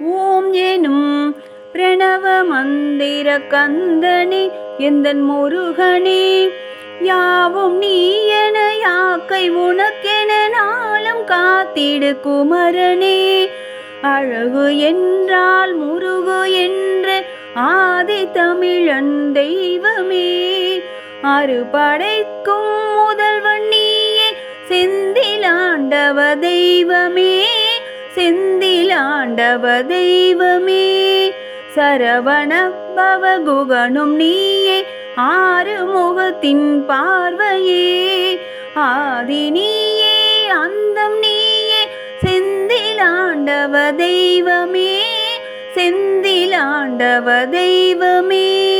ஓம் எனும் பிரணவ மந்திர கந்தனே எந்தன் முருகனே. யாவும் நீ என யாக்கை உனக்கென நாளும் காத்திடு குமரனே. அழகு என்றால் முருகு என்று ஆதி தமிழன் தெய்வமே. அறுபடைக்கும் முதல்வன் நீயே செந்திலாண்டவ தெய்வமே. செந்தில் ஆண்டவ தெய்வமே சரவண பவகுகனும் நீயே ஆறு முகத்தின் பார்வையே. ஆதி நீயே அந்தம் நீயே செந்தில் ஆண்டவ தெய்வமே செந்தில் ஆண்டவ தெய்வமே.